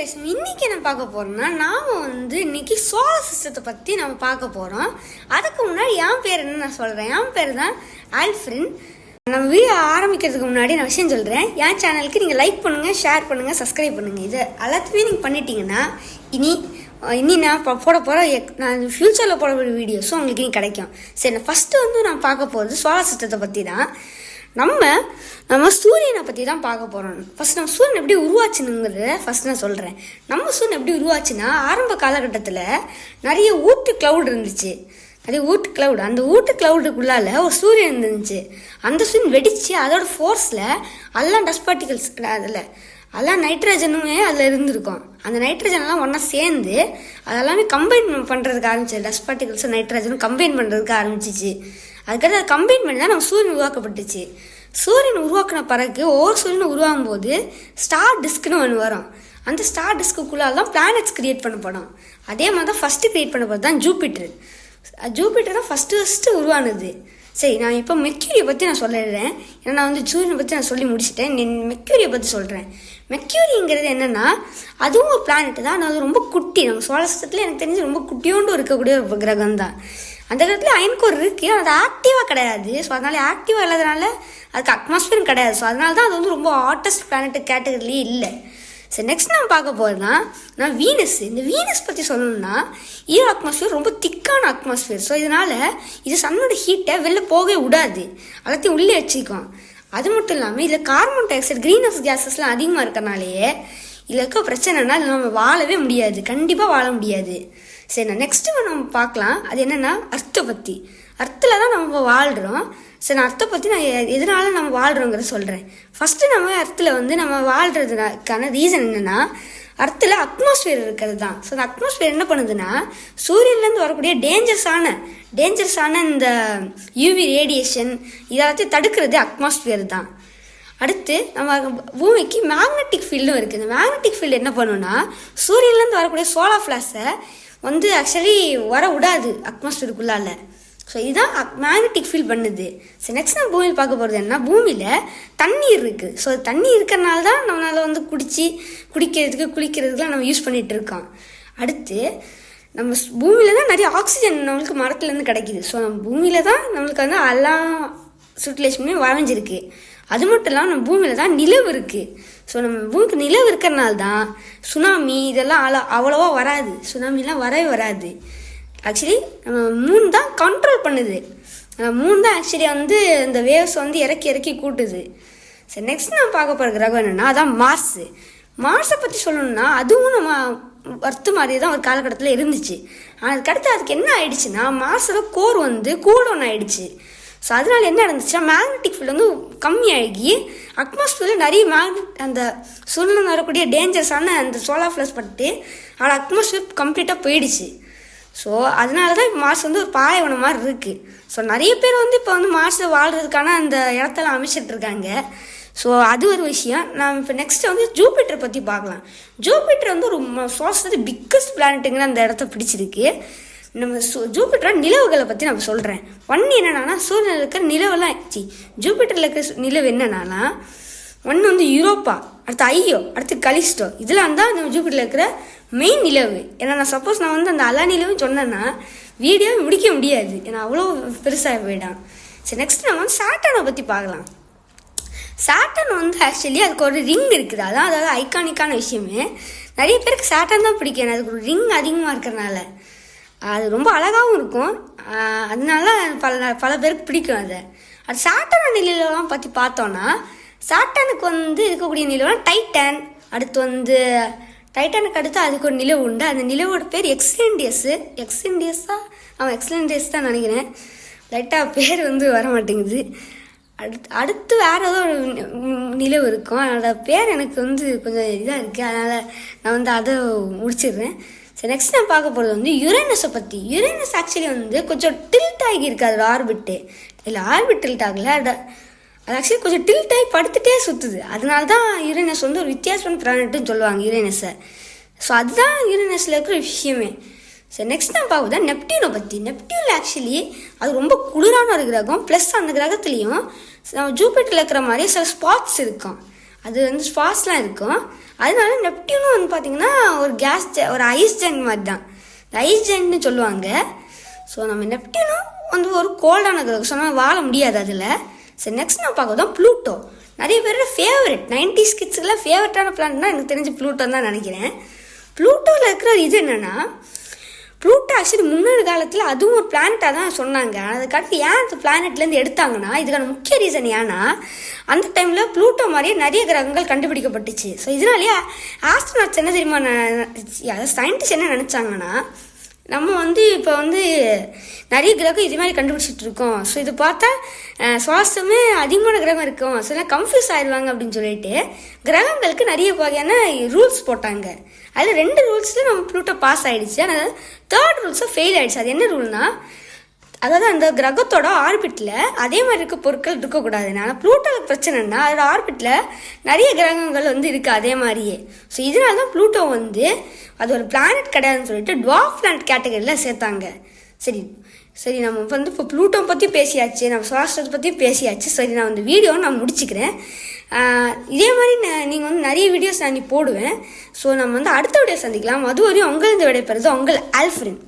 Guys இன்னைக்கு என்ன பார்க்க போறோம்னா நாம வந்து இன்னைக்கு சோலார் சிஸ்டத்தை பத்தி நம்ம பார்க்க போறோம். அதுக்கு முன்னாடி என் பேர் என்ன நான் சொல்றேன்? என் பேர் தான் ஆல்ஃப்ரின். நம்ம வீடியோ ஆரம்பிக்கிறதுக்கு முன்னாடி நான் விஷயம் சொல்றேன். என் சேனலுக்கு நீங்க லைக் பண்ணுங்க ஷேர் பண்ணுங்க சப்ஸ்கிரைப் பண்ணுங்க. இது எல்லாத்தையுமே நீங்க பண்ணிட்டீங்கன்னா இனி இனி நான் போட போகிற நான் ஃப்யூச்சரில் போட போகிற வீடியோஸும் உங்களுக்கு இனி கிடைக்கும். சரி நான் ஃபஸ்ட்டு வந்து நான் பார்க்க போகிறது சோலார் சிஸ்டத்தை பற்றி தான். நம்ம நம்ம சூரியனை பற்றி தான் பார்க்க போகிறோம் ஃபஸ்ட் நம்ம சூரியன் எப்படி உருவாச்சுனுங்கிறத ஃபஸ்ட் நான் சொல்கிறேன் நம்ம சூரியன் எப்படி உருவாச்சுன்னா ஆரம்ப காலகட்டத்தில் நிறைய ஊட்டு கிளவுட் இருந்துச்சு. நிறைய ஊட்டு கிளவுட் அந்த ஊட்டு க்ளவுடுக்குள்ளால ஒரு சூரியன் இருந்துச்சு. அந்த சூரியன் வெடிச்சு அதோட ஃபோர்ஸில் எல்லாம் டஸ்ட் பார்ட்டிகல்ஸ் அதில் அதெல்லாம் நைட்ரஜனுமே அதில் இருந்திருக்கும். அந்த நைட்ரஜன்லாம் ஒன்றா சேர்ந்து அதெல்லாமே கம்பைன் பண்ணுறதுக்கு ஆரம்பிச்சு டஸ்ட் பார்ட்டிகல்ஸும் நைட்ரஜனும் கம்பைன் பண்ணுறதுக்கு ஆரம்பிச்சிச்சு. அதுக்கடுத்து அதை கம்பைன் பண்ணி தான் நம்ம சூரியன் உருவாக்கப்பட்டுச்சு. சூரியன் உருவாக்கின பிறகு ஒவ்வொரு சூரியன் உருவாகும் போது ஸ்டார் டிஸ்க்னு ஒன்று வரும். அந்த ஸ்டார் டிஸ்க்குள்ளால் தான் பிளானட்ஸ் கிரியேட் பண்ணப்படும் அதே மாதிரி தான் ஃபஸ்ட்டு கிரியேட் பண்ணப்போது தான் ஜூபிட்டர் ஜூபிட்டர் தான் ஃபஸ்ட்டு ஃபஸ்ட்டு உருவானது. சரி நான் இப்போ மெக்யூரியை பற்றி நான் சொல்லிடுறேன். ஏன்னா நான் வந்து சூரியனை பற்றி நான் சொல்லி முடிச்சிட்டேன். மெக்யூரியை பற்றி சொல்கிறேன் மெக்யூரிங்கிறது என்னென்னா அதுவும் ஒரு பிளானட் தான். ஆனால் அது ரொம்ப குட்டி. நம்ம சோழ எனக்கு தெரிஞ்சு ரொம்ப குட்டியோண்டு இருக்கக்கூடிய ஒரு கிரகம் தான் அந்த கிரகத்தில் அயன்கோர் இருக்குது அது ஆக்டிவாக கிடையாது. ஸோ அதனால ஆக்டிவாக இல்லாதனால அதுக்கு அட்மாஸ்பியரும் கிடையாது. ஸோ அதனால தான் அது வந்து ரொம்ப ஹாட்டஸ்ட் பிளானட்டு கேட்டகரிலேயே இல்லை. சரி நெக்ஸ்ட் நம்ம பார்க்க போகிறதுனா நான் வீனஸ் இந்த வீனஸ் பற்றி சொல்லணும்னா ஈரோ அட்மாஸ்பியர் ரொம்ப திக்கான அட்மாஸ்பியர் ஸோ இதனால் இது சன்னோட ஹீட்டை வெளில போகவே விடாது. எல்லாத்தையும் உள்ளே வச்சுக்கும். அது மட்டும் இல்லாமல் இதில் carbon dioxide green house கேஸஸ்லாம் அதிகமாக இருக்கனாலேயே இதில் இருக்க பிரச்சனைனா இதில் நம்ம வாழவே முடியாது. கண்டிப்பாக வாழ முடியாது. சரி நான் நெக்ஸ்ட்டு நம்ம பார்க்கலாம். அது என்னென்னா அர்த்தை பற்றி அர்த்தில் தான் நம்ம வாழ்கிறோம் சரி நான் அர்த்தை பற்றி நான் எ- எதனால நம்ம வாழ்கிறோங்கிறத சொல்கிறேன் ஃபஸ்ட்டு நம்ம அர்த்தில் வந்து நம்ம வாழ்கிறதுக்கான ரீசன் என்னென்னா அர்த்தில் அட்மாஸ்ஃபியர் இருக்கிறது தான். ஸோ அந்த அட்மாஸ்ஃபியர் என்ன பண்ணுதுன்னா சூரியன்லேருந்து வரக்கூடிய டேஞ்சர்ஸான டேஞ்சர்ஸான இந்த யூவி ரேடியேஷன் இதெல்லாத்தையும் தடுக்கிறது அட்மாஸ்ஃபியர் தான். அடுத்து நம்ம பூமிக்கு மேக்னெட்டிக் ஃபீல்டும் இருக்குது இந்த மேக்னெட்டிக் ஃபீல்டு என்ன பண்ணுன்னா சூரியன்லேருந்து வரக்கூடிய சோலார் ஃப்ளாஷை வந்து ஆக்சுவலி வர விடாது அட்மாஸ்பியருக்குள்ளால ஸோ இதுதான் மேக்னெட்டிக் ஃபீல் பண்ணுது. ஸோ நெக்ஸ்ட் நம்ம பூமியில் பார்க்க போகிறது என்ன பூமியில் தண்ணீர் இருக்குது ஸோ தண்ணி இருக்கிறனால தான் நம்மளால் வந்து குடிச்சு குடிக்கிறதுக்கு குளிக்கிறதுக்குலாம் நம்ம யூஸ் பண்ணிகிட்டு இருக்கோம். அடுத்து நம்ம ஸ்- பூமியில தான் நிறைய ஆக்சிஜன் நம்மளுக்கு மரத்துலேருந்து கிடைக்குது. ஸோ நம்ம பூமியில தான் நம்மளுக்கு வந்து எல்லா சுட்டிலேஷனுமே வரைஞ்சிருக்கு. அது மட்டும் இல்லாமல் நம்ம பூமியில் தான் நிலவு இருக்குது ஸோ நம்ம பூமிக்கு நிலவு இருக்கிறனால தான் சுனாமி இதெல்லாம் அவ்வளோ அவ்வளோவா வராது. சுனாமிலாம் வரவே வராது. ஆக்சுவலி நம்ம மூணு தான் கண்ட்ரோல் பண்ணுது. மூணு தான் ஆக்சுவலி வந்து இந்த வேவ்ஸ் வந்து இறக்கி இறக்கி கூட்டுது. சரி நெக்ஸ்ட் நான் பார்க்க போகிற கிரகம் என்னென்னா அதான் மார்ஸு மார்ஸை பற்றி சொல்லணும்னா அதுவும் நம்ம அர்த்து மாதிரி தான் ஒரு காலகட்டத்தில் இருந்துச்சு. ஆனால் அதுக்கடுத்து அதுக்கு என்ன ஆயிடுச்சுன்னா மார்ஸோட கோர் வந்து கூடொன்று ஆயிடுச்சு. ஸோ அதனால் என்ன நடந்துச்சுன்னா மேக்னெட்டிக் ஃபீல்டு வந்து கம்மியாகி அட்மாஸ்பியரில் நிறைய மேக்னெட் அந்த சூழ்நிலை வரக்கூடிய டேஞ்சரஸான அந்த சோலார் ஃப்ளஸ் பட்டு அதோட அட்மாஸ்பியர் கம்ப்ளீட்டாக போயிடுச்சு. ஸோ அதனால தான் இப்போ மார்ஸ் வந்து ஒரு பாலைவனம் மாதிரி இருக்குது ஸோ நிறைய பேர் வந்து இப்போ வந்து மார்ஸில் வாழ்கிறதுக்கான அந்த இடத்தெல்லாம் அமைச்சிட்டு இருக்காங்க ஸோ அது ஒரு விஷயம். நான் இப்போ நெக்ஸ்ட் வந்து ஜூபிட்டர் பற்றி பார்க்கலாம். ஜூபிட்டர் வந்து ஒரு சோர்ஸ் வந்து பிக்கஸ்ட் பிளானட்டுங்கிற அந்த இடத்த பிடிச்சிருக்கு. நம்ம சு ஜூபிட்டர் நிலவுகளை பற்றி நான் சொல்கிறேன் ஒன்று என்னென்னா சூரியனில் இருக்கிற நிலவெல்லாம் ஆச்சு ஜூபிட்டரில் இருக்கிற நிலவு என்னென்னா ஒன்று வந்து யூரோப்பா அடுத்து ஐயோ அடுத்து கலிஸ்டோ. இதெல்லாம் தான் நம்ம ஜூபிட்டரில் இருக்கிற மெயின் நிலவு. ஏன்னா நான் சப்போஸ் நான் வந்து அந்த அலா நிலவு சொன்னேன்னா வீடியோ முடிக்க முடியாது. ஏன்னா அவ்வளோ பெருசாக போயிடான். சரி நெக்ஸ்ட் நம்ம வந்து சாட்டனை பற்றி பார்க்கலாம். சாட்டன் வந்து ஆக்சுவலி அதுக்கு ஒரு ரிங் இருக்குது. அதான் அதாவது ஐகானிக்கான விஷயமே. நிறைய பேருக்கு சாட்டன் தான் பிடிக்கும். ஏன்னா அதுக்கு ஒரு ரிங் அதிகமாக இருக்கிறனால. அது ரொம்ப அழகாகவும் இருக்கும். அதனால பல பல பேருக்கு பிடிக்கும் அதை. அது சாட்டான நிலையிலலாம் பற்றி பார்த்தோன்னா சாட்டனுக்கு வந்து இருக்கக்கூடிய நிலவுலாம் டைட்டன். அடுத்து வந்து டைட்டானுக்கு அடுத்து அதுக்கு ஒரு நிலவு உண்டு. அந்த நிலவோட பேர் எக்ஸ்லெண்டியஸு. எக்ஸ்லெண்டியஸா? அவன் எக்ஸ்லெண்டியஸ் தான் நினைக்கிறேன். லைட்டாக பேர் வந்து வர மாட்டேங்குது அடுத்து அடுத்து வேறு ஏதோ ஒரு நிலவு இருக்கும். அதோட பேர் எனக்கு வந்து கொஞ்சம் இதாக இருக்குது அதனால் நான் வந்து அதை முடிச்சிடுறேன். நெக்ஸ்ட் நான் பார்க்க போகிறது வந்து யுரேனஸை பற்றி யுரேனஸ் ஆக்சுவலி வந்து கொஞ்சம் டில்ட் ஆகி இருக்கு அதோட ஆர்பிட்டு இல்லை ஆர்பிட் டில்ட் ஆகல. அது அது ஆக்சுவலி கொஞ்சம் டில்ட் ஆகி படுத்துட்டே சுற்றுது அதனால தான் யுரேனஸ் வந்து ஒரு வித்தியாசமான பிளானட்னு சொல்லுவாங்க யுரேனஸை ஸோ அதுதான் யுரேனஸில் இருக்கிற விஷயமே. சரி நெக்ஸ்ட் நான் பார்ப்பது நெப்டியூனை பற்றி நெப்டியூனில் ஆக்சுவலி அது ரொம்ப குளிரான ஒரு கிரகம். ப்ளஸ் அந்த கிரகத்துலேயும் நம்ம ஜூபிட்டரில் இருக்கிற மாதிரி சில ஸ்பாட்ஸ் இருக்கும். அது வந்து ஸ்பாஸ்லாம் இருக்கும். அதனால நெப்டியூனும் வந்து பார்த்தீங்கன்னா ஒரு கேஸ் ஒரு ஐஸ் ஜென் மாதிரி தான் இந்த ஐஸ் ஜென்னு சொல்லுவாங்க. ஸோ நம்ம நெப்டியூனும் வந்து ஒரு கோல்டான கிரகம் சொன்னால் வாழ முடியாது அதில். சரி நெக்ஸ்ட் நான் பார்க்க தான் ப்ளூட்டோ. நிறைய பேரோட ஃபேவரட் நைன்டி கிட்ஸுக்கெல்லாம் ஃபேவரட்டான பிளான்னா எனக்கு தெரிஞ்சு ப்ளூட்டோன்னு தான் நினைக்கிறேன். ப்ளூட்டோவில் இருக்கிற இது என்னென்னா ப்ளூட்டோ ஆக்சுவலி முன்னாடி காலத்தில் அதுவும் ஒரு பிளானட்டாக தான் சொன்னாங்க. அதுக்காக ஏன் அந்த பிளானட்லேருந்து எடுத்தாங்கன்னா இதுக்கான முக்கிய ரீசன் ஏன்னா அந்த டைமில் ப்ளூட்டோ மாதிரியே நிறைய கிரகங்கள் கண்டுபிடிக்கப்பட்டுச்சு. ஸோ இதனாலேயே ஆஸ்ட்ரோனாட்ஸ் என்ன தெரியுமா சயின்டிஸ்ட் என்ன நினச்சாங்கன்னா நம்ம வந்து இப்போ வந்து நிறைய கிரகம் இது மாதிரி கண்டுபிடிச்சிட்டு இருக்கோம். ஸோ இது பார்த்தா சுவாசமே அதிகமான கிரகம் இருக்கும். ஸோ எல்லாம் கன்ஃபியூஸ் ஆயிடுவாங்க அப்படின்னு சொல்லிட்டு கிரகங்களுக்கு நிறைய வகையான ரூல்ஸ் போட்டாங்க. அதில் ரெண்டு ரூல்ஸில் நம்ம ப்ளூட்டோ பாஸ் ஆகிடுச்சு ஆனால் தேர்ட் ரூல்ஸும் ஃபெயில் ஆகிடுச்சு அது என்ன ரூல்னால் அதாவது அந்த கிரகத்தோட ஆர்பிட்டில் அதே மாதிரி இருக்க பொருட்கள் இருக்கக்கூடாது. ஆனால் ப்ளூட்டோவில் பிரச்சனைனா அதோட ஆர்பிட்டில் நிறைய கிரகங்கள் வந்து இருக்குது அதே மாதிரியே. ஸோ இதனால தான் ப்ளூட்டோ வந்து அது ஒரு பிளானட் கிடையாதுன்னு சொல்லிட்டு டுவாஃப் பிளானட் கேட்டகரியில் சேர்த்தாங்க. சரி சரி நம்ம வந்து இப்போ ப்ளூட்டோ பற்றி பேசியாச்சு நம்ம சுவாசத்தை பற்றி பேசியாச்சு. சரி நான் வந்து வீடியோ நான் முடிச்சுக்கிறேன். இதே மாதிரி நான் நீங்கள் வந்து நிறைய வீடியோஸ் நான் நீ போடுவேன். ஸோ நம்ம வந்து அடுத்த வீடியோ சந்திக்கலாம். அது வரையும் உங்களிருந்து விடைபெறுது உங்கள் ஆல்ஃப்ரின்